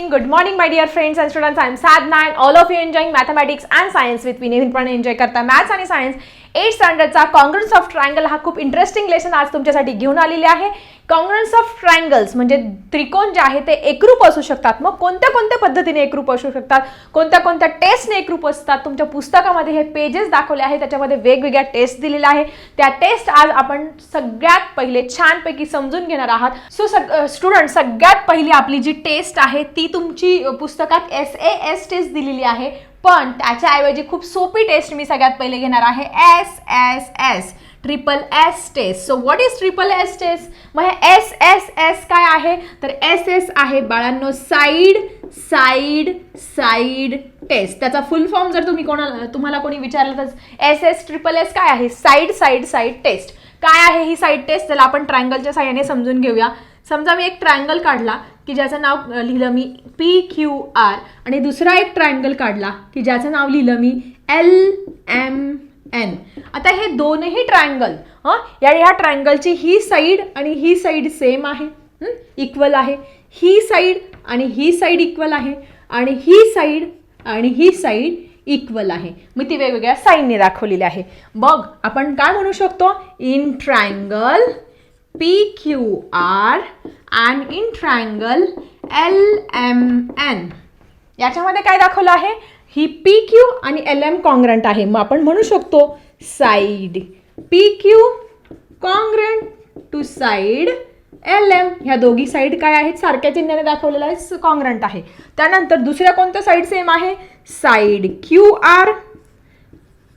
morning, good morning, my dear friends and students. I am Sadna and all of you enjoying mathematics and science with me. नेहमीप्रमाणे enjoy करता maths आणि science eight स्टँडर्डचा congruence of triangle हा खूप interesting lesson आज तुमच्यासाठी घेऊन आलेले आहे कॉंग्रन्स ऑफ ट्रायंगल्स म्हणजे त्रिकोण जे आहे ते एकरूप असू शकतात. मग कोणत्या कोणत्या पद्धतीने एकरूप असू शकतात? कोणत्या कोणत्या टेस्टने एकरूप असतात? तुमच्या पुस्तकामध्ये हे पेजेस दाखवले आहे त्याच्यामध्ये वेगवेगळ्या टेस्ट दिलेल्या आहे त्या टेस्ट आज आपण सगळ्यात पहिले छानपैकी समजून घेणार आहात. सो सग स्टुडंट सगळ्यात पहिली आपली जी टेस्ट आहे ती तुमची पुस्तकात एस ए एस टेस्ट दिलेली आहे. पण त्याच्याऐवजी खूप सोपी टेस्ट मी सगळ्यात पहिले घेणार आहे. S S S triple S test so what is triple S test मग हे एस एस एस काय आहे? तर एस एस आहे बाळांनो साईड साईड साईड टेस्ट त्याचा फुल फॉर्म जर तुम्ही कोणाला तुम्हाला कोणी विचारलं तर एस एस ट्रिपल एस काय आहे? साईड साईड साईड टेस्ट काय आहे ही साईड टेस्ट त्याला आपण ट्रायंगलच्या साह्याने समजून घेऊया. समजा मी एक ट्रायंगल काढला की ज्याचं नाव लिहिलं मी पी क्यू आर आणि दुसरा एक ट्रायंगल काढला की ज्याचं नाव लिहिलं मी एल एम एन आता हे दोनही ट्रायंगल हां? या ह्या ट्रायंगलची ही साईड आणि ही साईड सेम आहे. इक्वल आहे. ही साईड आणि ही साईड इक्वल आहे. आणि ही साईड आणि ही साईड इक्वल आहे. मी ती वेगवेगळ्या साईडने दाखवलेली आहे. बघ आपण काय म्हणू शकतो? In triangle P Q R and in triangle L M N याच्यामध्ये काय दाखवलं आहे? ही पी क्यू आणि एल एम कॉन्ग्रंट आहे. मग आपण म्हणू शकतो side P Q congruent to side L M ह्या दोघी साईड काय आहेत? सारख्या चिन्हाने दाखवलेलं आहे कॉन्ग्रंट आहे. त्यानंतर दुसऱ्या कोणत्या साईड सेम आहे? Side Q R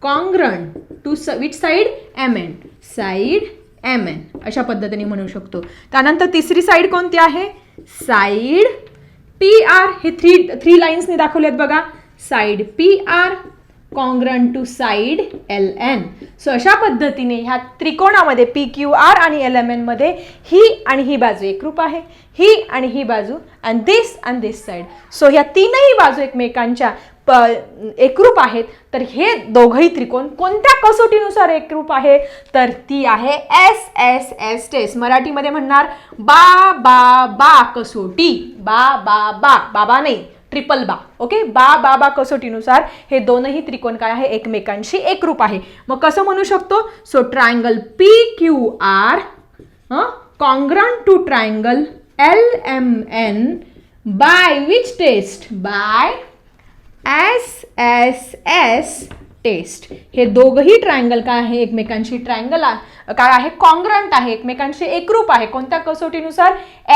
congruent to स which side M N side M N अशा पद्धतीने म्हणू शकतो. त्यानंतर तिसरी साईड कोणती आहे? साईड पी आर हे थ्री थ्री लाईन्सने दाखवले आहेत बघा. Side P R congruent to side L N so अशा पद्धतीने ह्या त्रिकोणामध्ये पी क्यू आर आणि एल एम एनमध्ये ही आणि ही बाजू एकरूप आहे. ही आणि ही बाजू and this and this side so ह्या तीनही बाजू एकमेकांच्या प एकरूप आहेत. तर हे दोघंही त्रिकोण कोणत्या कसोटीनुसार एकरूप आहे? तर ती आहे एस एस एस टेस मराठीमध्ये म्हणणार बा बा बा कसोटी. बा बा बा. बाबा नाही. ट्रिपल बा ओके? बा बा बा कसोटीनुसार हे दोनही त्रिकोण काय आहे? एकमेकांशी एकरूप आहे. मग कसं म्हणू शकतो? So triangle P Q R congruent to triangle L M N by which test by S S S test हे दोघंही ट्रायंगल काय आहे? एकमेकांशी ट्रायंगल काय आहे? कॉन्ग्रंट आहे. एकमेकांशी एकरूप आहे. कोणत्या कसोटीनुसार?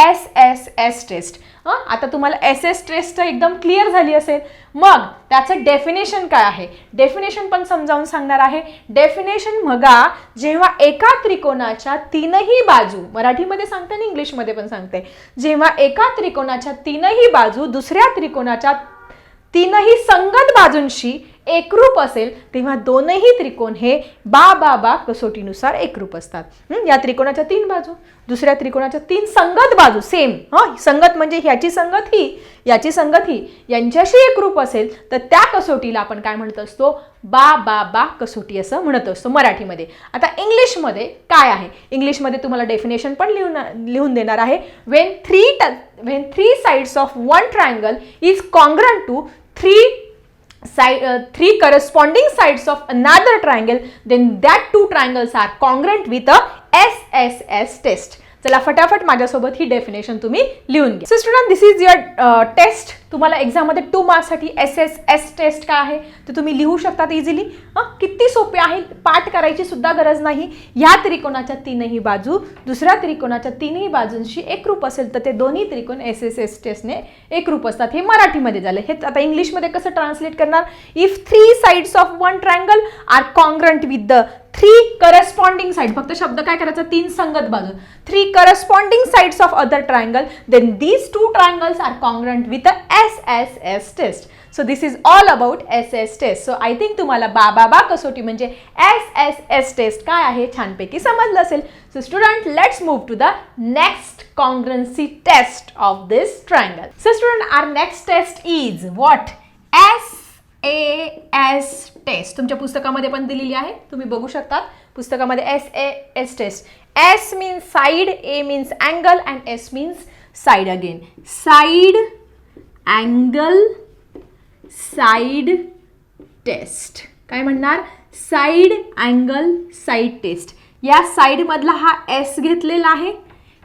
एस एस एस टेस्ट हां? आता तुम्हाला एस एस टेस्ट एकदम क्लिअर झाली असेल. मग त्याचं डेफिनेशन काय आहे? डेफिनेशन पण समजावून सांगणार आहे. डेफिनेशन मगा जेव्हा एका त्रिकोणाच्या तीनही बाजू मराठीमध्ये सांगते आणि इंग्लिशमध्ये पण सांगते. जेव्हा एका त्रिकोणाच्या तीनही बाजू दुसऱ्या त्रिकोणाच्या तीनही संगत बाजूंशी एकरूप असेल तेव्हा दोनही त्रिकोण हे बा बा बा कसोटीनुसार एकरूप असतात. या त्रिकोणाच्या तीन बाजू दुसऱ्या त्रिकोणाच्या तीन संगत बाजू सेम हं? संगत म्हणजे ह्याची संगत ही याची संगत ही. यांच्याशी एकरूप असेल तर त्या कसोटीला आपण काय म्हणत असतो? बा बा बा कसोटी असं म्हणत असतो मराठीमध्ये. आता इंग्लिशमध्ये काय आहे? इंग्लिशमध्ये तुम्हाला डेफिनेशन पण लिहून लिहून देणार आहे. When three when three sides of one triangle is congruent to three side uh, three corresponding sides of another triangle then that two triangles are congruent with a SSS test चला फटाफट माझ्यासोबत ही definition तुम्ही लिहून घ्या. So student this is your test तुम्हाला एक्झाममध्ये two मार्क्ससाठी S S S test काय आहे ते तुम्ही लिहू शकतात इझिली हां? किती सोपे आहे? पाठ करायची सुद्धा गरज नाही. ह्या त्रिकोणाच्या तीनही बाजू दुसऱ्या त्रिकोणाच्या तीनही बाजूंशी एकरूप असेल तर ते दोन्ही त्रिकोण एस एस एस टेस्टने एकरूप असतात. हे मराठीमध्ये झालं. हे आता इंग्लिशमध्ये कसं ट्रान्सलेट करणार? If three sides of one triangle are congruent with the three corresponding side फक्त शब्द काय करायचा? तीन संगत बाजू three corresponding sides of other triangle then these two triangles are congruent with a S S S test so this is all about S S test so I think तुम्हाला बा बा बा कसोटी म्हणजे एस एस एस टेस्ट काय आहे? छानपैकी समजलं असेल. So student let's move to the next congruency test of this triangle so student our next test is what S A S test तुमच्या पुस्तकामध्ये पण दिलेली आहे. तुम्ही बघू शकतात. पुस्तकामध्ये S A S test S means side A means angle and S means side again side angle side test काय म्हणणार? साईड अँगल साईड टेस्ट या साईडमधला हा एस घेतलेला आहे.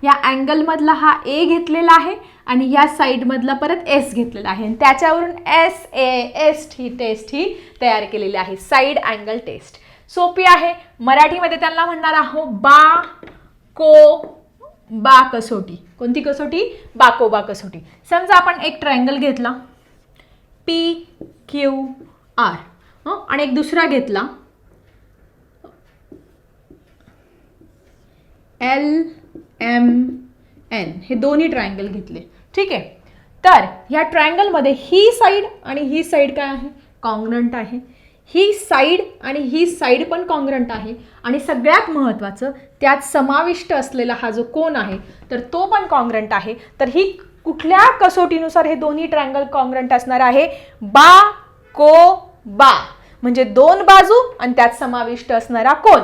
या अँगलमधला हा ए घेतलेला आहे. आणि या साईडमधला परत एस घेतलेला आहे. आणि त्याच्यावरून एस ए एस ही टेस्ट ही तयार केलेली आहे. साईड अँगल टेस्ट सोपी आहे. मराठीमध्ये त्यांना म्हणणार आहो बा को बा कसोटी. कोणती कसोटी? बाकोबा कसोटी. समजा आपण एक ट्रायंगल घेतला. पी क्यू आर हं? आणि एक दुसरा घेतला. एल एम एन हे दोन्ही ट्रायंगल घेतले. ठीक आहे. तर ह्या ट्रायंगलमध्ये ही साईड आणि ही साईड काय आहे? कॉंग्रंट आहे. ही साईड आणि ही साईड पण कॉंग्रंट आहे. आणि सगळ्यात महत्त्वाचं त्यात समाविष्ट असलेला हा जो कोण आहे तर तो पण कॉंग्रंट आहे. तर ही कुठल्या कसोटीनुसार हे दोन्ही ट्रायंगल कॉंग्रंट असणार आहे? बा को बा. म्हणजे दोन बाजू आणि त्यात समाविष्ट असणारा कोण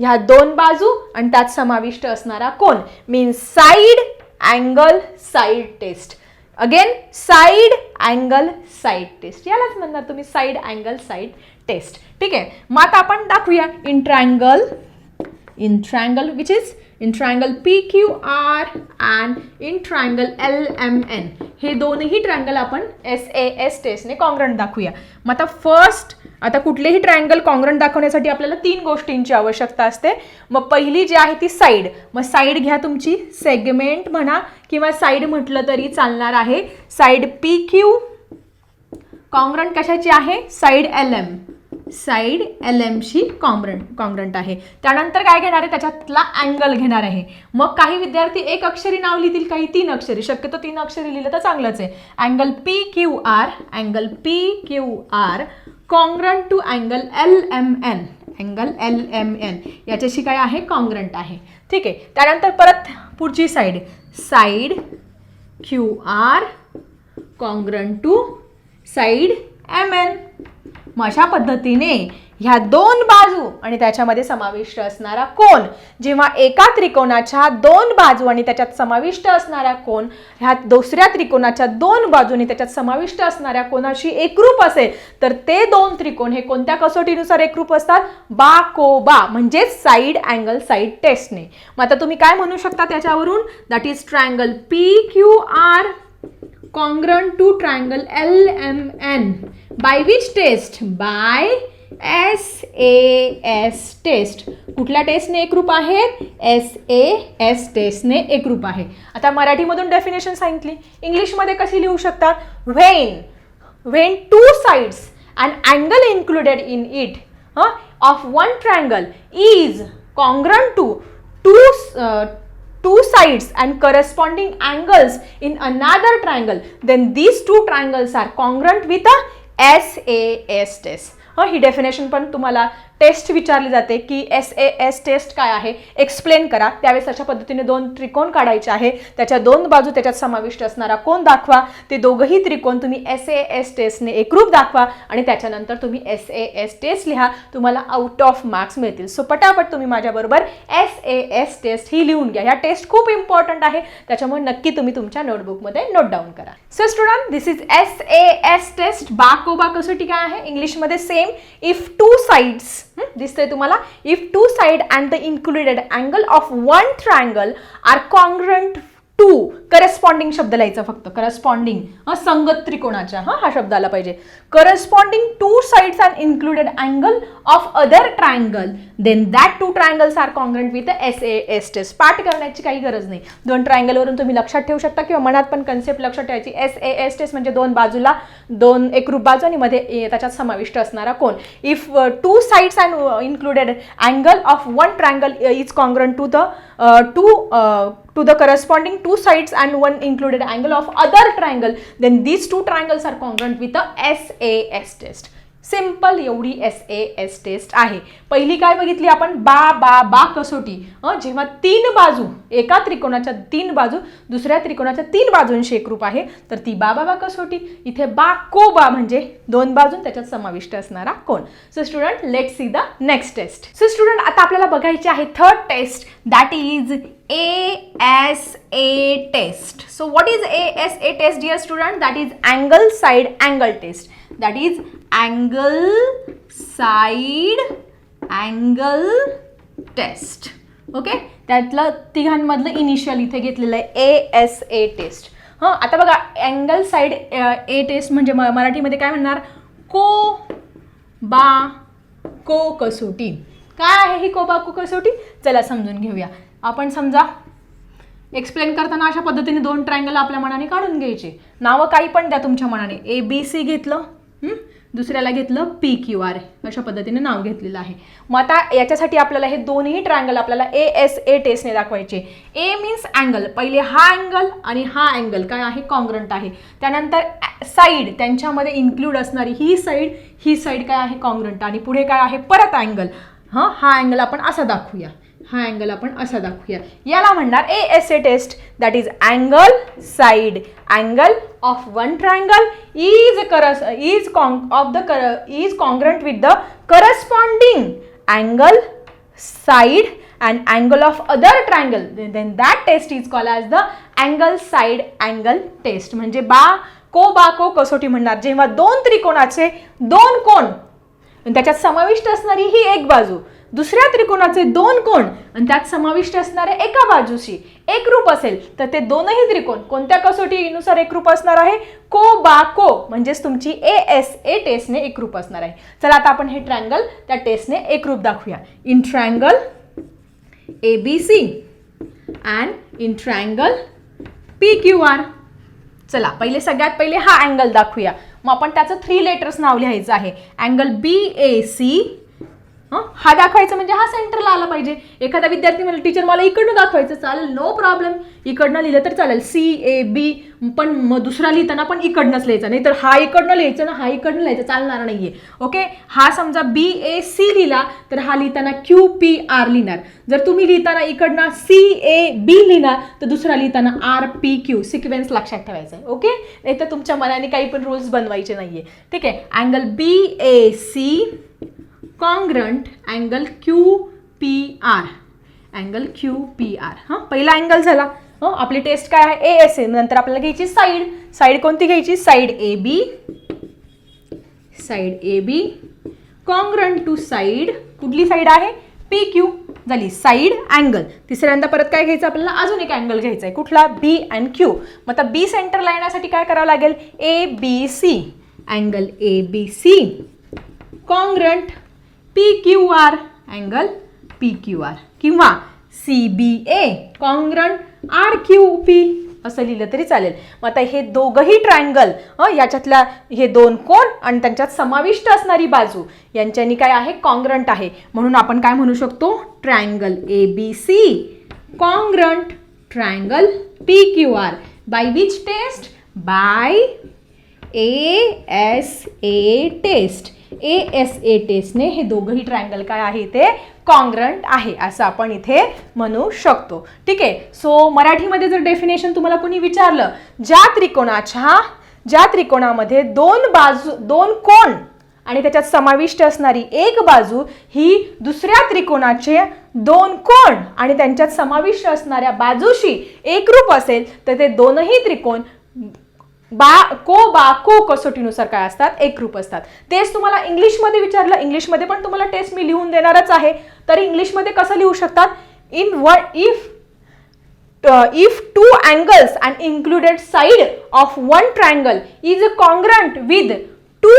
ह्या दोन बाजू आणि त्यात समाविष्ट असणारा कोण means side angle side test again side angle side test यालाच म्हणणार तुम्ही साईड अँगल साईड टेस्ट ठीक आहे? मग आता आपण दाखवूया in triangle P Q R and in triangle L M N हे दोनही ट्रायंगल आपण एस ए एस टेस्टने कॉंग्रंट दाखवूया. मग आता फर्स्ट आता कुठलेही ट्रायंगल कॉंग्रंट दाखवण्यासाठी आपल्याला तीन गोष्टींची आवश्यकता असते. मग पहिली जी आहे ती साईड मग साईड घ्या तुमची सेगमेंट म्हणा किंवा साईड म्हटलं तरी चालणार आहे. साईड पी क्यू कॉंग्रंट कशाची आहे? Side L M side L एमशी congruent congruent आहे. त्यानंतर काय घेणार आहे? त्याच्यातला अँगल घेणार आहे. मग काही विद्यार्थी एक अक्षरी नाव लिहितील काही तीन अक्षरी. शक्यतो तीन अक्षरी लिहिलं तर चांगलंच आहे. Angle P Q R angle P Q R congruent to angle L M N angle L M N याच्याशी काय आहे? कॉंग्रंट आहे. ठीक आहे. त्यानंतर परत पुढची side. Side Q R congruent to side M N. मग अशा पद्धतीने ह्या दोन बाजू आणि त्याच्यामध्ये समाविष्ट असणारा कोण जेव्हा एका त्रिकोणाच्या दोन बाजू आणि त्याच्यात समाविष्ट असणारा कोण ह्या दुसऱ्या त्रिकोणाच्या दोन बाजू आणि त्याच्यात समाविष्ट असणाऱ्या कोणाशी एकरूप असेल तर ते दोन त्रिकोण हे कोणत्या कसोटीनुसार एकरूप असतात? बा को बा म्हणजेच साईड अँगल साईड टेस्टने मग आता तुम्ही काय म्हणू शकता त्याच्यावरून? That is triangle P Q R congruent to triangle LMN by which test? By S test कुठल्या टेस्टने एकरूप आहेत एस ए एस टेस्टने एकरूप आहे. आता मराठीमधून डेफिनेशन सांगितली. इंग्लिशमध्ये कशी लिहू शकतात? When when two sides and angle included in it of one triangle is congruent to two two sides and corresponding angles in another triangle then these two triangles are congruent with a SAS test ही definition पण तुम्हाला taste विचारली जाते की S A S test काय आहे? Explain करा. त्यावेळेस अशा पद्धतीने दोन त्रिकोण काढायचे आहे. त्याच्या दोन बाजू त्याच्यात समाविष्ट असणारा कोण दाखवा? ते दोघंही त्रिकोण तुम्ही एस ए एस टेस्टने एकरूप दाखवा आणि त्याच्यानंतर तुम्ही एस ए एस टेस्ट लिहा. तुम्हाला आउट ऑफ मार्क्स मिळतील. सो पटापट तुम्ही माझ्याबरोबर एस ए एस टेस्ट ही लिहून घ्या. ह्या टेस्ट खूप इम्पॉर्टंट आहे. त्याच्यामुळे नक्की तुम्ही तुमच्या नोटबुकमध्ये नोट डाऊन करा. So student this is S A S test बाकोबा कसोटी काय आहे? इंग्लिशमध्ये सेम इफ टू साईड्स दिसतंय तुम्हाला? If two side and the included angle of one triangle are congruent to corresponding शब्द लिहायचा फक्त. करस्पॉन्डिंग संगत त्रिकोणाच्या हा हा शब्द आला पाहिजे. Corresponding two sides and included angle of other triangle then that two triangles are congruent with S A S test पाठ करण्याची काही गरज नाही. दोन ट्रायंगलवरून तुम्ही लक्षात ठेवू शकता किंवा मनात पण कन्सेप्ट लक्षात ठेवायची. एस ए एस टेस म्हणजे दोन बाजूला दोन एकरूप बाजू आणि मध्ये त्याच्यात समाविष्ट असणारा कोण if two sides and included angle of one triangle is congruent to the Uh, to uh, to the corresponding two sides and one included angle of other triangle then these two triangles are congruent with the SAS test simple एवढी S A S test आहे. पहिली काय बघितली आपण? बा बा बा कसोटी. जेव्हा तीन बाजू एका त्रिकोणाच्या तीन बाजू दुसऱ्या त्रिकोणाच्या तीन बाजूंशी एकरूप आहे तर ती बा बा बा कसोटी. इथे बा को बा म्हणजे दोन बाजून त्याच्यात समाविष्ट असणारा कोण so student let see the next test so student आता आपल्याला बघायची आहे third test that is A S A test so what is A S A test dear student that is angle side angle test that is angle side angle test okay त्यातलं तिघांमधलं initial इथे घेतलेलं आहे A S A taste हां आता बघा angle side ए taste म्हणजे म मराठीमध्ये काय म्हणणार? को बा को कसोटी. काय आहे ही को बा को कसोटी? चला समजून घेऊया. आपण समजा एक्सप्लेन करताना अशा पद्धतीने दोन ट्रायंगल आपल्या मनाने काढून घ्यायचे. नावं काही पण द्या तुमच्या मनाने. ए बी सी घेतलं. दुसऱ्याला घेतलं पी क्यू आर अशा पद्धतीने नाव घेतलेलं आहे. मग आता याच्यासाठी आपल्याला हे दोन्ही ट्रायंगल आपल्याला ए एस ए टेस्टने दाखवायचे. ए मीन्स अँगल पहिले हा अँगल आणि हा अँगल काय आहे? कॉन्ग्रंट आहे. त्यानंतर साईड त्यांच्यामध्ये इन्क्लूड असणारी ही साईड ही साईड काय आहे? कॉन्ग्रंट आणि पुढे काय आहे? परत अँगल हां? हा अँगल आपण असा दाखवूया. हा अँगल आपण असा दाखवूया. याला म्हणणार A S A test that is angle side angle of one triangle is करस इज कॉन ऑफ द कर is congruent with the corresponding angle side and angle of other triangle then that test is call as the angle side angle test म्हणजे बा को बा को कसोटी म्हणणार. जेव्हा दोन त्रिकोणाचे दोन कोण त्याच्यात समाविष्ट असणारी ही एक बाजू. दुसऱ्या त्रिकोणाचे दोन कोण? आणि त्यात समाविष्ट असणारे एका बाजूशी एकरूप असेल तर ते दोनही त्रिकोण कोणत्या कसोटीनुसार एकरूप असणार आहे? को बा को. म्हणजेच तुमची ए एस ए टेस्टने एकरूप असणार आहे. चला आता आपण हे ट्रँगल त्या टेस्टने एकरूप दाखवूया. In triangle A B C and in triangle P Q R चला पहिले सगळ्यात पहिले हा अँगल दाखवूया. मग आपण त्याचं थ्री लेटर्स नाव लिहायचं आहे. अँगल बी ए सी हा? दाखवायचा म्हणजे हा सेंटरला आला पाहिजे. एखादा विद्यार्थी मला टीचर मला इकडनं दाखवायचं चालेल नो प्रॉब्लेम. इकडनं लिहिलं तर चालेल. सी ए बी पण मग दुसरा लिहिताना पण इकडनंच लिहायचं. नाही तर हा इकडनं लिहायचं ना हा इकडनं लिहायचं चालणार नाहीये. ओके? हा समजा बी ए सी लिहिला तर हा लिहिताना क्यू पी आर लिहिणार. जर तुम्ही लिहिताना इकडनं सी ए बी लिहिणार तर दुसरा लिहिताना आर पी क्यू सिक्वेन्स लक्षात ठेवायचा आहे ओके? नाही तर तुमच्या मनाने काही पण रूल्स बनवायचे नाही आहे ठीक आहे? Angle B A C congruent angle Q P R. Angle Q P R. हां पहिला अँगल झाला. हो आपली टेस्ट काय आहे? A S A. नंतर आपल्याला घ्यायची साईड. साईड कोणती घ्यायची? Side A B. Side A B. Congruent to side. कुठली साईड आहे? P Q. झाली. Side angle. तिसऱ्यांदा परत काय घ्यायचं? आपल्याला अजून एक अँगल घ्यायचा आहे. कुठला? B and Q. मग आता बी सेंटरला येण्यासाठी काय करावं लागेल? A B C. Angle A B C. Congruent P Q R angle P Q R किंवा C B A congruent R Q P असं लिहिलं तरी चालेल. मग आता हे दोघंही ट्रायंगल याच्यातल्या हे दोन कोण आणि त्यांच्यात समाविष्ट असणारी बाजू यांच्यानी काय आहे? कॉंग्रंट आहे. म्हणून आपण काय म्हणू शकतो? Triangle A B C congruent triangle P Q R by which test by A S A test A S A टेस्टने हे दोघंही ट्रायंगल काय आहे ते कॉन्ग्रंट आहे असं आपण इथे म्हणू शकतो. ठीक आहे? सो मराठीमध्ये जर डेफिनेशन तुम्हाला कोणी विचारलं ज्या त्रिकोणाच्या ज्या त्रिकोणामध्ये दोन बाजू दोन कोण आणि त्याच्यात समाविष्ट असणारी एक बाजू ही दुसऱ्या त्रिकोणाचे दोन कोण आणि त्यांच्यात समाविष्ट असणाऱ्या बाजूशी एकरूप असेल तर ते दोनही त्रिकोण बा को बा को कसोटीनुसार काय असतात? एक रूप असतात. तेच तुम्हाला इंग्लिशमध्ये विचारलं इंग्लिशमध्ये पण तुम्हाला टेस्ट मी लिहून देणारच आहे. तर इंग्लिशमध्ये कसं लिहू शकतात? इन व if if two angles and included side of one triangle is a congruent with two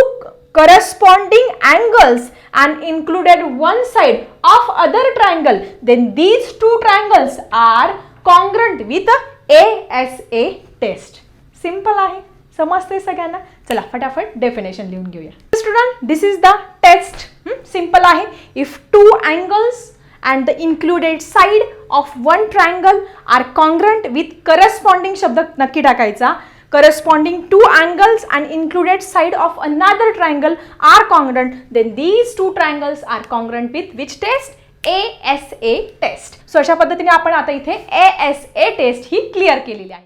corresponding angles and included one side of other triangle then these two triangles are congruent with A S A test simple आहे. समजते सगळ्यांना? चला फटाफट definition लिहून घेऊया. Student this is the test simple आहे. If two angles and the included side of one triangle are congruent with corresponding शब्द नक्की टाकायचा. Corresponding two angles and included side of another triangle are congruent then these two triangles are congruent with which test A S A test so अशा पद्धतीने आपण आता इथे A S A test ही clear केलेली आहे.